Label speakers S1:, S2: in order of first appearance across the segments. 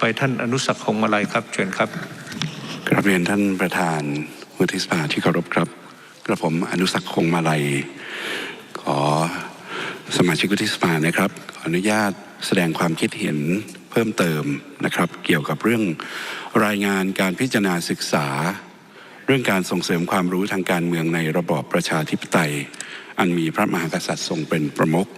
S1: ไปท่านอนุสักคงมาลัยครับเชิญครับ
S2: กราบเรียนท่านประธานวุฒิสภาที่เคารพครับกระผมอนุสักคงมาลัย ขอสมาชิกวุฒิสภานะครับขออนุญาตแสดงความคิดเห็นเพิ่มเติมนะครับ เกี่ยวกับเรื่องรายงานการพิจารณาศึกษา เรื่องการส่งเสริมความรู้ทางการเมืองในระบอบประชาธิปไตย อันมีพระมหากษัตริย์ทรงเป็นประมุข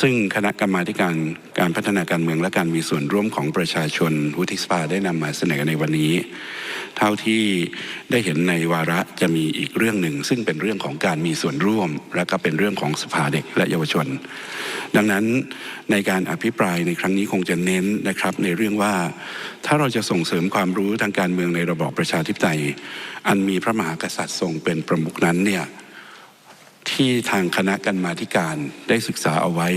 S2: ซึ่งคณะกรรมาการการพัฒนาการเมืองและการมีส่วนร่วมของประชาชนวุฒิสภาได้นำมาเสนอในวันนี้ เท่าที่ได้เห็นในวาระจะมีอีกเรื่องหนึ่ง ซึ่งเป็นเรื่องของการมีส่วนร่วม และก็เป็นเรื่องของสภาเด็กและเยาวชน ดังนั้นในการอภิปรายในครั้งนี้คงจะเน้นนะครับในเรื่องว่าถ้าเราจะส่งเสริมความรู้ทางการเมืองในระบอบประชาธิปไตย อันมีพระมหากษัตริย์ทรงเป็นประมุขนั้นเนี่ย ที่ทางคณะกรรมาธิการได้ศึกษาเอาไว้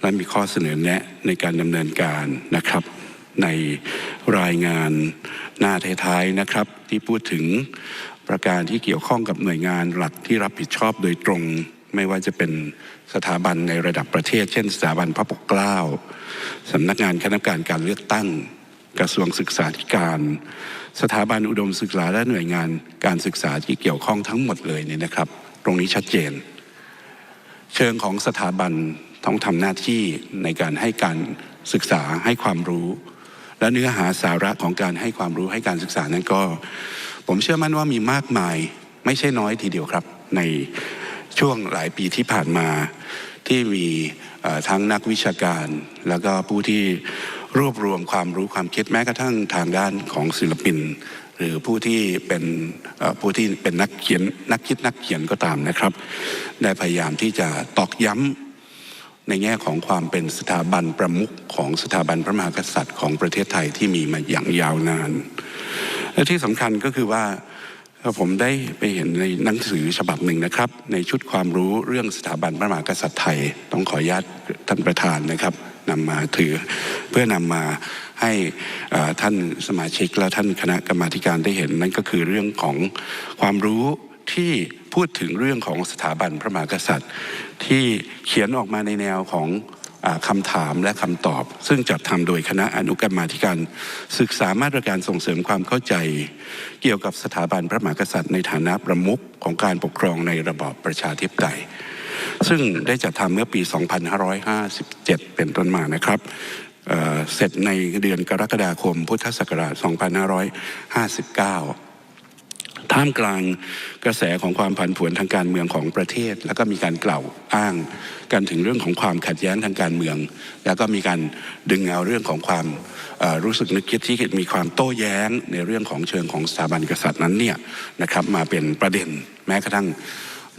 S2: และมีข้อเสนอแนะในการดำเนินการนะครับ ในรายงานหน้าท้ายๆนะครับ ที่พูดถึงประการที่เกี่ยวข้องกับหน่วยงานหลักที่รับผิดชอบโดยตรง ไม่ว่าจะเป็นสถาบันในระดับประเทศ เช่น สถาบันพระปกเกล้าสำนักงานคณะกรรมการการเลือกตั้งกระทรวงศึกษาธิการ สถาบันอุดมศึกษาและหน่วยงานการศึกษาที่เกี่ยวข้องทั้งหมดเลยเนี่ยนะครับ ตรงนี้ชัดเจน เชิงของสถาบันต้องทำหน้าที่ในการให้การศึกษาให้ความรู้ และเนื้อหาสาระของการให้ความรู้ให้การศึกษานั้นก็ ผมเชื่อมั่นว่ามีมากมายไม่ใช่น้อยทีเดียวครับ ในช่วงหลายปีที่ผ่านมา ที่มีทั้งนักวิชาการ แล้วก็ผู้ที่รวบรวมความรู้ความคิดแม้กระทั่งทางด้านของศิลปิน หรือผู้ที่เป็นผู้ที่เป็นนักเขียนนักคิดนักเขียนก็ตามนะครับ ได้พยายามที่จะตอกย้ำในแง่ของความเป็นสถาบันประมุขของสถาบันพระมหากษัตริย์ของประเทศไทยที่มีมาอย่างยาวนานและที่สำคัญก็คือว่าผมได้ไปเห็นในหนังสือฉบับหนึ่งนะครับ ในชุดความรู้เรื่องสถาบันพระมหากษัตริย์ไทย ต้องขออนุญาตท่านประธานนะครับ นำมาถือ เพื่อนำมาให้ท่านสมาชิกและท่านคณะกรรมาการได้เห็นนั่นก็คือเรื่องของความรู้ที่พูดถึงเรื่องของสถาบันพระมหากษัตริย์ ที่เขียนออกมาในแนวของอ่าคำถามและคำตอบ ซึ่งจัดทำโดยคณะอนุกรรมาธิการ ศึกษามาตรการส่งเสริมความเข้าใจ เกี่ยวกับสถาบันพระมหากษัตริย์ในฐานะประมุขของการปกครองในระบอบประชาธิปไตย ซึ่งได้จัดทำเมื่อปี 2557 เป็นต้นมานะครับเเสร็จในเดือนกรกฎาคม พุทธศักราช 2559ท่ามกลางกระแสของความผันผวนทางการเมืองของประเทศ แล้วก็มีการกล่าวอ้างกันถึงเรื่องของความขัดแย้งทางการเมือง แล้วก็มีการดึงเอาเรื่องของความรู้สึกนึกคิดที่มีความโต้แย้งในเรื่องของเชิงของสถาบันกษัตริย์นั้นเนี่ยนะครับมาเป็นประเด็นแม้กระทั่ง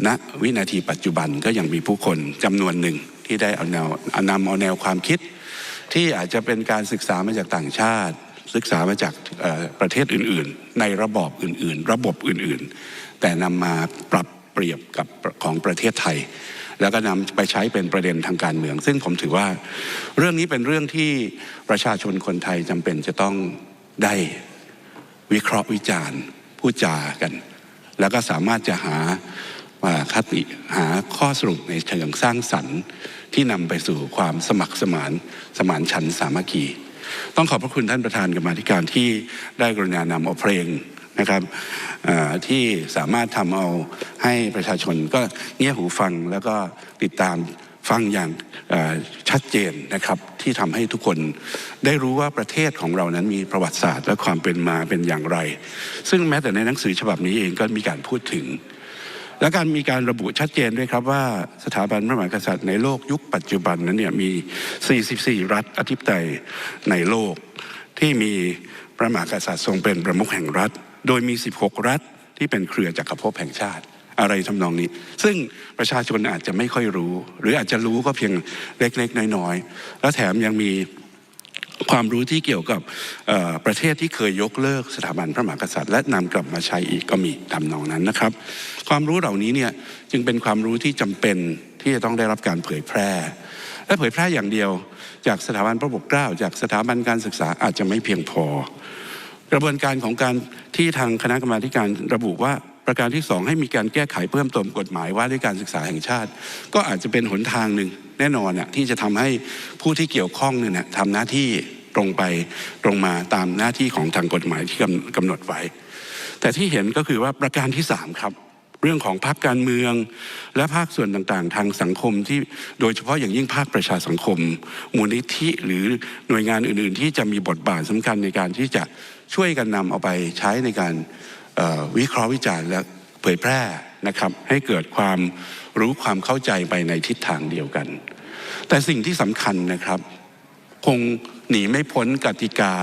S2: ณวินาทีปัจจุบันก็ยังมีผู้คนจำนวนหนึ่งที่ได้เอาแนวอนำเอาแนวความคิด ที่อาจจะเป็นการศึกษามาจากต่างชาติ ศึกษามาจากประเทศอื่น ๆ ในระบอบอื่น ๆ ระบบอื่น ๆ แต่นำมาปรับเปรียบกับของประเทศไทย แล้วก็นำไปใช้เป็นประเด็นทางการเมือง ซึ่งผมถือว่าเรื่องนี้เป็นเรื่องที่ประชาชนคนไทยจำเป็นจะต้องได้วิเคราะห์วิจารณ์พูดจากัน แล้วก็สามารถจะหา อ่าคติหาข้อสรุปในเชิงสร้างสรรค์ ที่นำไปสู่ความสมัครสมานสมานฉันสามัคคี ต้องขอบพระคุณท่านประธานกรรมาธิการที่ได้กรุณานำเอาเพลงนะครับที่สามารถทำเอาให้ประชาชนก็เงี่ยหูฟังแล้วก็ติดตามฟังอย่างชัดเจนนะครับที่ทำให้ทุกคนได้รู้ว่าประเทศของเรานั้นมีประวัติศาสตร์และความเป็นมาเป็นอย่างไร ซึ่งแม้แต่ในหนังสือฉบับนี้เองก็มีการพูดถึง และการมีการระบุชัดเจนด้วยครับว่าสถาบันพระมหากษัตริย์ในโลกยุคปัจจุบันนั้นเนี่ยมี 44 รัฐอธิปไตยในโลก ที่มีพระมหากษัตริย์ทรงเป็นประมุขแห่งรัฐ โดยมี 16 รัฐที่เป็นเครือจักรภพแห่งชาติอะไรทำนองนี้ ซึ่งประชาชนอาจจะไม่ค่อยรู้ หรืออาจจะรู้ก็เพียงเล็กๆน้อยๆ และแถมยังมี ความรู้ที่เกี่ยวกับประเทศที่เคยยกเลิกสถาบันพระมหากษัตริย์ และนำกลับมาใช้อีกก็มีทำนองนั้นนะครับ ความรู้เหล่านี้เนี่ยจึงเป็นความรู้ที่จำเป็นที่จะต้องได้รับการเผยแพร่ และเผยแพร่อย่างเดียว จากสถาบันพระปกเกล้า จากสถาบันการศึกษาอาจจะไม่เพียงพอ กระบวนการของการที่ทางคณะกรรมาการระบุว่า ประการที่สองให้มีการแก้ไขเพิ่มเติมกฎหมายว่าด้วยการศึกษาแห่งชาติ ก็อาจจะเป็นหนทางหนึ่งแน่นอนน่ะที่จะทำให้ผู้ที่เกี่ยวข้องเนี่ยทำหน้าที่ตรงไปตรงมาตามหน้าที่ของทางกฎหมายที่กำหนดไว้ แต่ที่เห็นก็คือว่าประการที่สามครับ เรื่องของภาคการเมือง และภาคส่วนต่างๆ ทางสังคมที่โดยเฉพาะอย่างยิ่งภาคประชาสังคม มูลนิธิหรือหน่วยงานอื่น ๆ ที่จะมีบทบาทสำคัญในการที่จะช่วยกันนำเอาไปใช้ในการ วิเคราะห์วิจารณ์และเผยแพร่นะครับให้เกิดความรู้ความเข้าใจไปในทิศทางเดียวกัน แต่สิ่งที่สำคัญนะครับ คงหนีไม่พ้นกติกา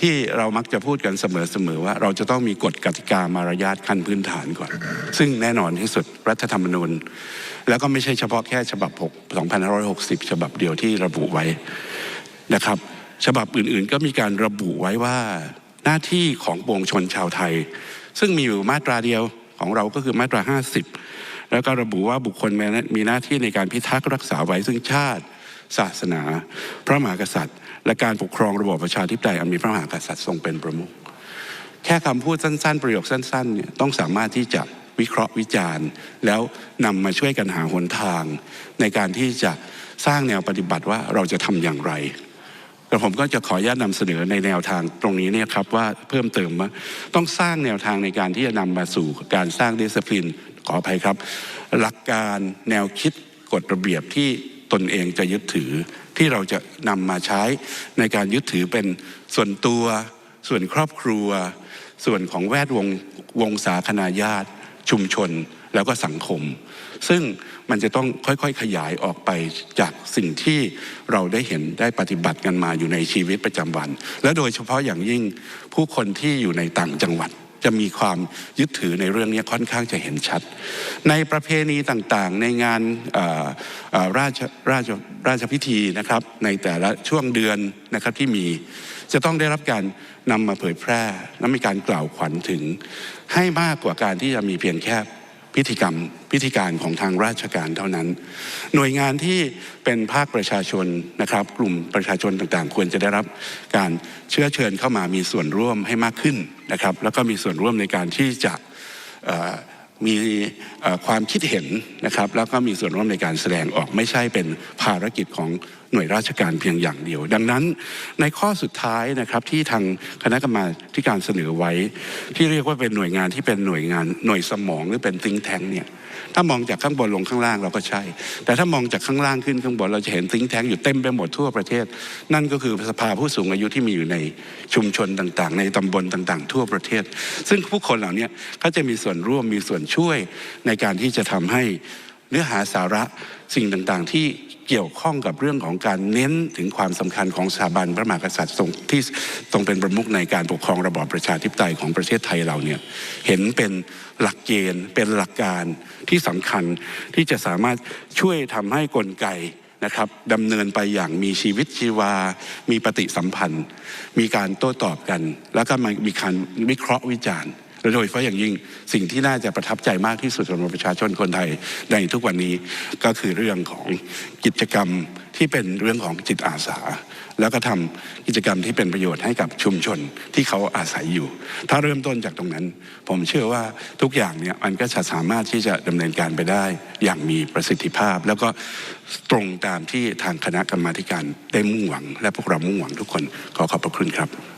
S2: ที่เรามักจะพูดกันเสมอๆว่า เราจะต้องมีกฎกติกามารยาทขั้นพื้นฐานก่อน ซึ่งแน่นอนที่สุดรัฐธรรมนูญ แล้วก็ไม่ใช่เฉพาะแค่ฉบับ 6 2560 ฉบับเดียวที่ระบุไว้นะครับ ฉบับอื่นๆก็มีการระบุไว้ว่า หน้าที่ของปวงชนชาวไทย ซึ่งมีอยู่มาตราเดียวของเราก็คือมาตรา 50 แล้วก็ระบุว่าบุคคลมีหน้าที่ในการพิทักษ์รักษาไว้ซึ่งชาติ ศาสนา พระมหากษัตริย์ และการปกครองระบอบประชาธิปไตยอันมีพระมหากษัตริย์ทรงเป็นประมุขแค่คำพูดสั้น ๆ ประโยคสั้นๆเนี่ยต้องสามารถที่จะวิเคราะห์วิจารณ์ แล้วนำมาช่วยกันหาหนทาง ในการที่จะสร้างแนวปฏิบัติว่าเราจะทำอย่างไร แต่ผมก็จะขออนุญาตนำเสนอในแนวทางตรงนี้เนี่ยครับว่าเพิ่มเติมว่าต้องสร้างแนวทางในการที่จะนำมาสู่การสร้างดิส i พลินขออภัยครับ หลักการแนวคิดกฎระเบียบที่ตนเองจะยึดถือที่เราจะนำมาใช้ในการยึดถือเป็นส่วนตัว ส่วนครอบครัว ส่วนของแวดวงวงสาคนาญาติ ชุมชนแล้วก็สังคม ซึ่งมันจะต้องค่อยๆ ขยายออกไปจากสิ่งที่เราได้เห็นได้ปฏิบัติกันมาอยู่ในชีวิตประจำวัน และโดยเฉพาะอย่างยิ่งผู้คนที่อยู่ในต่างจังหวัด จะมีความยึดถือในเรื่องนี้ค่อนข้างจะเห็นชัด ในประเพณีต่างๆ ในงานราชราชราชพิธีนะครับ ในแต่ละช่วงเดือนนะครับที่มี จะต้องได้รับการนำมาเผยแพร่และมีการกล่าวขวัญถึง ให้มากกว่าการที่จะมีเพียงแค่พิธีกรรมพิธีการของทางราชการเท่านั้น หน่วยงานที่เป็นภาคประชาชนนะครับ กลุ่มประชาชนต่างๆ ควรจะได้รับการเชื้อเชิญเข้ามามีส่วนร่วมให้มากขึ้นนะครับ แล้วก็มีส่วนร่วมในการที่จะ มีความคิดเห็นนะครับ แล้วก็มีส่วนร่วมในการแสดงออกไม่ใช่เป็นภารกิจของหน่วยราชการเพียงอย่างเดียว ดังนั้นในข้อสุดท้ายนะครับที่ทางคณะกรรมาการเสนอไว้ ที่เรียกว่าเป็นหน่วยงานที่เป็นหน่วยงานหน่วยสมองหรือเป็น think tank เนี่ยถ้ามองจากข้างบนลงข้างล่างเราก็ใช่ แต่ถ้ามองจากข้างล่างขึ้นข้างบนเราจะเห็น think tank อยู่เต็มไปหมดทั่วประเทศ นั่นก็คือสภาผู้สูงอายุที่มีอยู่ในชุมชนต่างๆ ในตำบลต่าง ๆ ทั่วประเทศ ซึ่งผู้คนเหล่านี้เขาจะมีส่วนร่วมมีส่วนช่วยในการที่จะทำให้เนื้อหาสาระสิ่งต่างๆ ที่เกี่ยวข้องกับเรื่องของการเน้นถึงความสำคัญของสถาบันพระมหากษัตริย์ทรงที่ทรงเป็นประมุขในการปกครองระบอบประชาธิปไตยของประเทศไทยเราเนี่ยเห็นเป็นหลักเกณฑ์เป็นหลักการที่สำคัญที่จะสามารถช่วยทำให้กลไกนะครับดำเนินไปอย่างมีชีวิตชีวา มีปฏิสัมพันธ์ มีการโต้ตอบกัน แล้วก็มีการวิเคราะห์วิจารณ์ และโดยเฉพาะอย่างยิ่งสิ่งที่น่าจะประทับใจมากที่สุดสำหรับประชาชนคนไทยในทุกวันนี้ก็คือเรื่องของกิจกรรมที่เป็นเรื่องของจิตอาสา แล้วก็ทำกิจกรรมที่เป็นประโยชน์ให้กับชุมชนที่เขาอาศัยอยู่ ถ้าเริ่มต้นจากตรงนั้น ผมเชื่อว่าทุกอย่างเนี่ยมันก็จะสามารถที่จะดำเนินการไปได้อย่างมีประสิทธิภาพ แล้วก็ตรงตามที่ทางคณะกรรมาการได้มุ่งหวัง และพวกเรามุ่งหวังทุกคนขอขอบพระคุณครับ